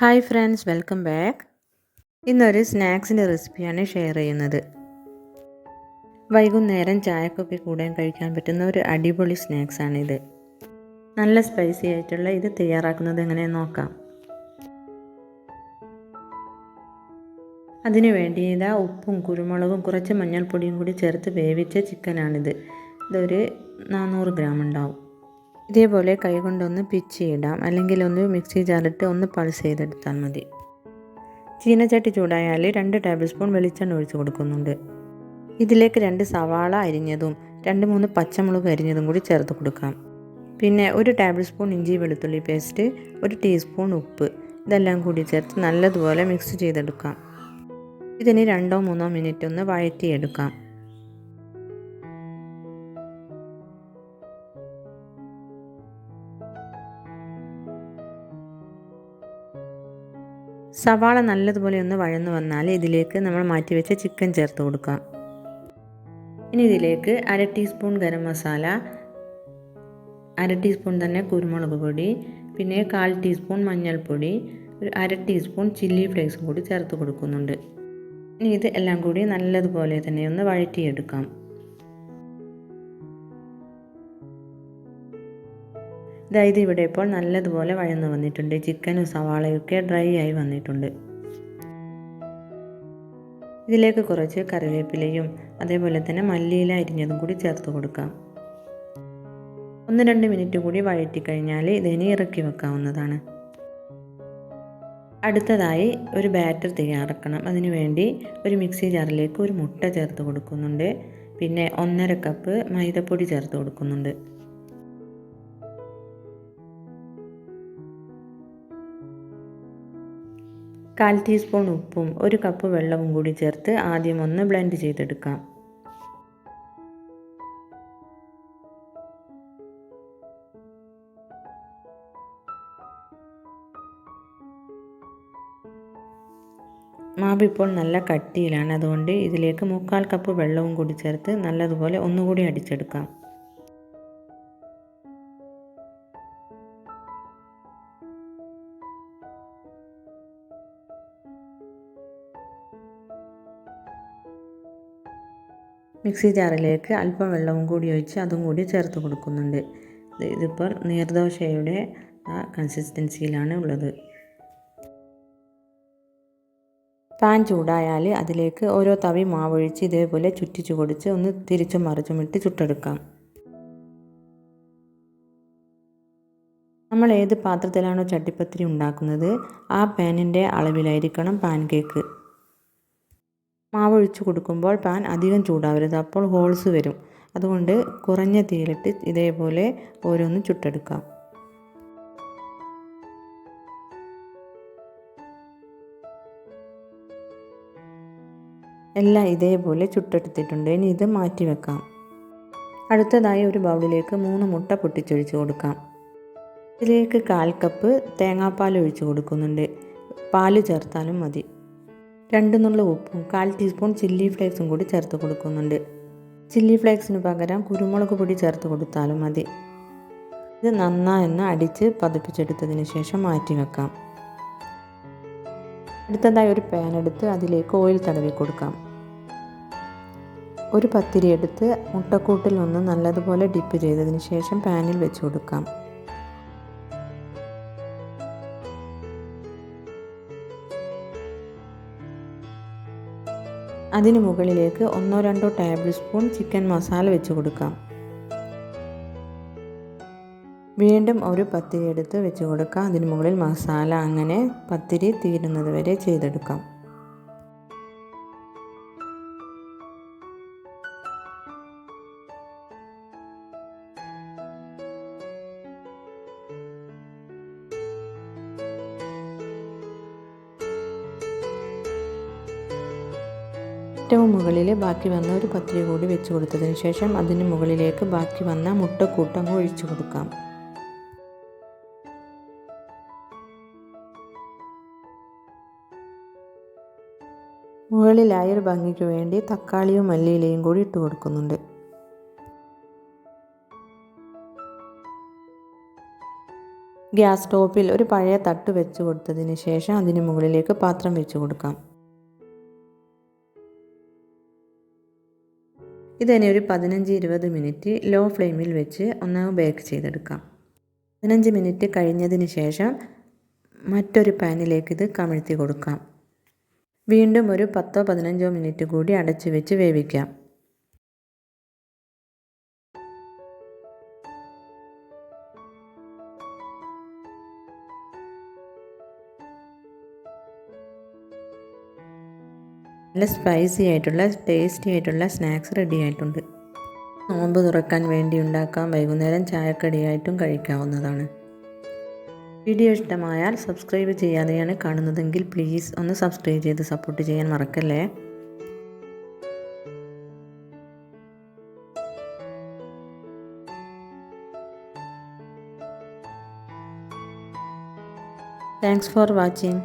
Hi friends welcome back. ഇന്നൊരു സ്നാക്സിന്റെ റെസിപ്പിയാണ് share ചെയ്യുന്നത്. വൈകുന്നേരം ചായക്കൊക്കെ കൂടാൻ കഴിക്കാൻ പറ്റുന്ന ഒരു അടിപൊളി സ്നാക്സാണിത് നല്ല സ്പൈസി ആയിട്ടുള്ള ഇത് തയ്യാറാക്കുന്നത് എങ്ങനെ നോക്കാം. അതിനു വേണ്ടി ഇതാ ഉപ്പും കുരുമുളകും കുറച്ച് മഞ്ഞൾപ്പൊടിയും കൂടി ചേർത്ത് വേവിച്ച ചിക്കനാണിത് ഇതൊരു നാനൂറ് ഗ്രാം ഉണ്ടാവും. ഇതേപോലെ കൈകൊണ്ടൊന്ന് പിച്ചിയിടാം അല്ലെങ്കിൽ ഒന്ന് മിക്സി ജാറിട്ട് ഒന്ന് പൾസ് ചെയ്തെടുത്താൽ മതി. ചീനച്ചട്ടി ചൂടായാൽ രണ്ട് ടേബിൾ സ്പൂൺ വെളിച്ചെണ്ണ ഒഴിച്ച് കൊടുക്കുന്നുണ്ട്. ഇതിലേക്ക് രണ്ട് സവാള അരിഞ്ഞതും രണ്ട് മൂന്ന് പച്ചമുളക് അരിഞ്ഞതും കൂടി ചേർത്ത് കൊടുക്കാം. പിന്നെ ഒരു ടേബിൾ സ്പൂൺ ഇഞ്ചി വെളുത്തുള്ളി പേസ്റ്റ് ഒരു ടീസ്പൂൺ ഉപ്പ്. ഇതെല്ലാം കൂടി ചേർത്ത് നല്ലതുപോലെ മിക്സ് ചെയ്തെടുക്കാം. ഇതിന് രണ്ടോ മൂന്നോ മിനിറ്റ് ഒന്ന് വഴറ്റിയെടുക്കാം. സവാള നല്ലതുപോലെ ഒന്ന് വഴന്നു വന്നാൽ ഇതിലേക്ക് നമ്മൾ മാറ്റിവെച്ച ചിക്കൻ ചേർത്ത് കൊടുക്കാം. ഇനി ഇതിലേക്ക് അര ടീസ്പൂൺ ഗരം മസാല അര ടീസ്പൂൺ തന്നെ കുരുമുളക് പൊടി പിന്നെ കാൽ ടീസ്പൂൺ മഞ്ഞൾപ്പൊടി ഒരു അര ടീസ്പൂൺ ചില്ലി ഫ്ലേക്സും കൂടി ചേർത്ത് കൊടുക്കുന്നുണ്ട്. ഇനി ഇത് എല്ലാം കൂടി നല്ലതുപോലെ തന്നെ ഒന്ന് വഴറ്റിയെടുക്കാം. അതായത് ഇവിടെ ഇപ്പോൾ നല്ലതുപോലെ വഴന്നു വന്നിട്ടുണ്ട്. ചിക്കനും സവാളയൊക്കെ ഡ്രൈ ആയി വന്നിട്ടുണ്ട്. ഇതിലേക്ക് കുറച്ച് കറിവേപ്പിലയും അതേപോലെ തന്നെ മല്ലിയില അരിഞ്ഞതും കൂടി ചേർത്ത് കൊടുക്കാം. ഒന്ന് രണ്ട് മിനിറ്റ് കൂടി വഴറ്റി കഴിഞ്ഞാൽ ഇതിനെ ഇറക്കി വെക്കാവുന്നതാണ്. അടുത്തതായി ഒരു ബാറ്റർ തയ്യാറാക്കണം. അതിനുവേണ്ടി ഒരു മിക്സി ജാറിലേക്ക് ഒരു മുട്ട ചേർത്ത് കൊടുക്കുന്നുണ്ട്. പിന്നെ ഒന്നര കപ്പ് മൈദപ്പൊടി ചേർത്ത് കൊടുക്കുന്നുണ്ട്. കാൽ ടീസ്പൂൺ ഉപ്പും ഒരു കപ്പ് വെള്ളവും കൂടി ചേർത്ത് ആദ്യം ഒന്ന് ബ്ലെൻഡ് ചെയ്തെടുക്കാം. മാവ് ഇപ്പോൾ നല്ല കട്ടിയിലാണ് അതുകൊണ്ട് ഇതിലേക്ക് മുക്കാൽ കപ്പ് വെള്ളവും കൂടി ചേർത്ത് നല്ലതുപോലെ ഒന്നുകൂടി അടിച്ചെടുക്കാം. മിക്സി ജാറിലേക്ക് അല്പം വെള്ളവും കൂടി ഒഴിച്ച് അതും കൂടി ചേർത്ത് കൊടുക്കുന്നുണ്ട്. ഇതിപ്പോൾ നീർദോശയുടെ ആ കൺസിസ്റ്റൻസിയിലാണ് ഉള്ളത്. പാൻ ചൂടായാൽ അതിലേക്ക് ഓരോ തവി മാവൊഴിച്ച് ഇതേപോലെ ചുറ്റിച്ചു കൊടുത്ത് ഒന്ന് തിരിച്ചും മറിച്ചും ഇട്ട് ചുട്ടെടുക്കാം. നമ്മൾ ഏത് പാത്രത്തിലാണോ ചട്ടിപ്പത്തിരി ഉണ്ടാക്കുന്നത് ആ പാനിന്റെ അളവിലായിരിക്കണം പാൻ കേക്ക്. മാവ് ഒഴിച്ച് കൊടുക്കുമ്പോൾ പാൻ അധികം ചൂടാവരുത്. അപ്പോൾ ഹോൾസ് വരും. അതുകൊണ്ട് കുറഞ്ഞ തീയിലിട്ട് ഇതേപോലെ ഓരോന്ന് ചുട്ടെടുക്കാം. എല്ലാം ഇതേപോലെ ചുട്ടെടുത്തിട്ടുണ്ട്. ഇനി ഇത് മാറ്റി വെക്കാം. അടുത്തതായി ഒരു ബൗളിലേക്ക് മൂന്ന് മുട്ട പൊട്ടിച്ചൊഴിച്ച് കൊടുക്കാം. ഇതിലേക്ക് കാൽ കപ്പ് തേങ്ങാപ്പാൽ ഒഴിച്ച് കൊടുക്കുന്നുണ്ട്. പാൽ ചേർത്താലും മതി. രണ്ട് നുള്ള ഉപ്പും കാൽ ടീസ്പൂൺ ചില്ലി ഫ്ലേക്സും കൂടി ചേർത്ത് കൊടുക്കുന്നുണ്ട്. ചില്ലി ഫ്ലേക്സിന് പകരം കുരുമുളക് പൊടി ചേർത്ത് കൊടുത്താലും മതി. ഇത് നന്നായെന്ന് അടിച്ച് പതിപ്പിച്ചെടുത്തതിന് ശേഷം മാറ്റി വെക്കാം. അടുത്തതായി ഒരു പാൻ എടുത്ത് അതിലേക്ക് ഓയിൽ തടവി കൊടുക്കാം. ഒരു പത്തിരി എടുത്ത് മുട്ടക്കൂട്ടിൽ ഒന്ന് നല്ലതുപോലെ ഡിപ്പ് ചെയ്തതിന് ശേഷം പാനിൽ വെച്ച് കൊടുക്കാം. അതിന് മുകളിലേക്ക് ഒന്നോ രണ്ടോ ടേബിൾ സ്പൂൺ ചിക്കൻ മസാല വെച്ച് കൊടുക്കാം. വീണ്ടും ഒരു പത്തിരി എടുത്ത് വെച്ച് കൊടുക്കാം. അതിന് മുകളിൽ മസാല അങ്ങനെ പത്തിരി തീരുന്നത് വരെ ചെയ്തെടുക്കാം. ഏറ്റവും മുകളിൽ ബാക്കി വന്ന ഒരു പത്തിരി കൂടി വെച്ച് കൊടുത്തതിന് ശേഷം അതിന് മുകളിലേക്ക് ബാക്കി വന്ന മുട്ടക്കൂട്ടം ഒഴിച്ചു കൊടുക്കാം. മുകളിലായി ഒരു ഭംഗിക്ക് വേണ്ടി തക്കാളിയും മല്ലിയിലയും കൂടി ഇട്ട് കൊടുക്കുന്നുണ്ട്. ഗ്യാസ് സ്റ്റോപ്പിൽ ഒരു പഴയ തട്ട് വെച്ച് കൊടുത്തതിന് ശേഷം അതിന് മുകളിലേക്ക് പാത്രം വെച്ച് കൊടുക്കാം. ഇതിനെ ഒരു പതിനഞ്ച് ഇരുപത് മിനിറ്റ് ലോ ഫ്ലെയിമിൽ വെച്ച് ഒന്ന് ബേക്ക് ചെയ്തെടുക്കാം. പതിനഞ്ച് മിനിറ്റ് കഴിഞ്ഞതിന് ശേഷം മറ്റൊരു പാനിലേക്ക് ഇത് കമിഴ്ത്തി കൊടുക്കാം. വീണ്ടും ഒരു പത്തോ പതിനഞ്ചോ മിനിറ്റ് കൂടി അടച്ചു വെച്ച് വേവിക്കാം. നല്ല സ്പൈസി ആയിട്ടുള്ള ടേസ്റ്റി ആയിട്ടുള്ള സ്നാക്സ് റെഡി ആയിട്ടുണ്ട്. നോമ്പ് തുറക്കാൻ വേണ്ടി ഉണ്ടാക്കാം. വൈകുന്നേരം ചായക്കടിയായിട്ടും കഴിക്കാവുന്നതാണ്. വീഡിയോ ഇഷ്ടമായാൽ സബ്സ്ക്രൈബ് ചെയ്യാതെയാണ് കാണുന്നതെങ്കിൽ പ്ലീസ് ഒന്ന് സബ്സ്ക്രൈബ് ചെയ്ത് സപ്പോർട്ട് ചെയ്യാൻ മറക്കല്ലേ? Thanks for watching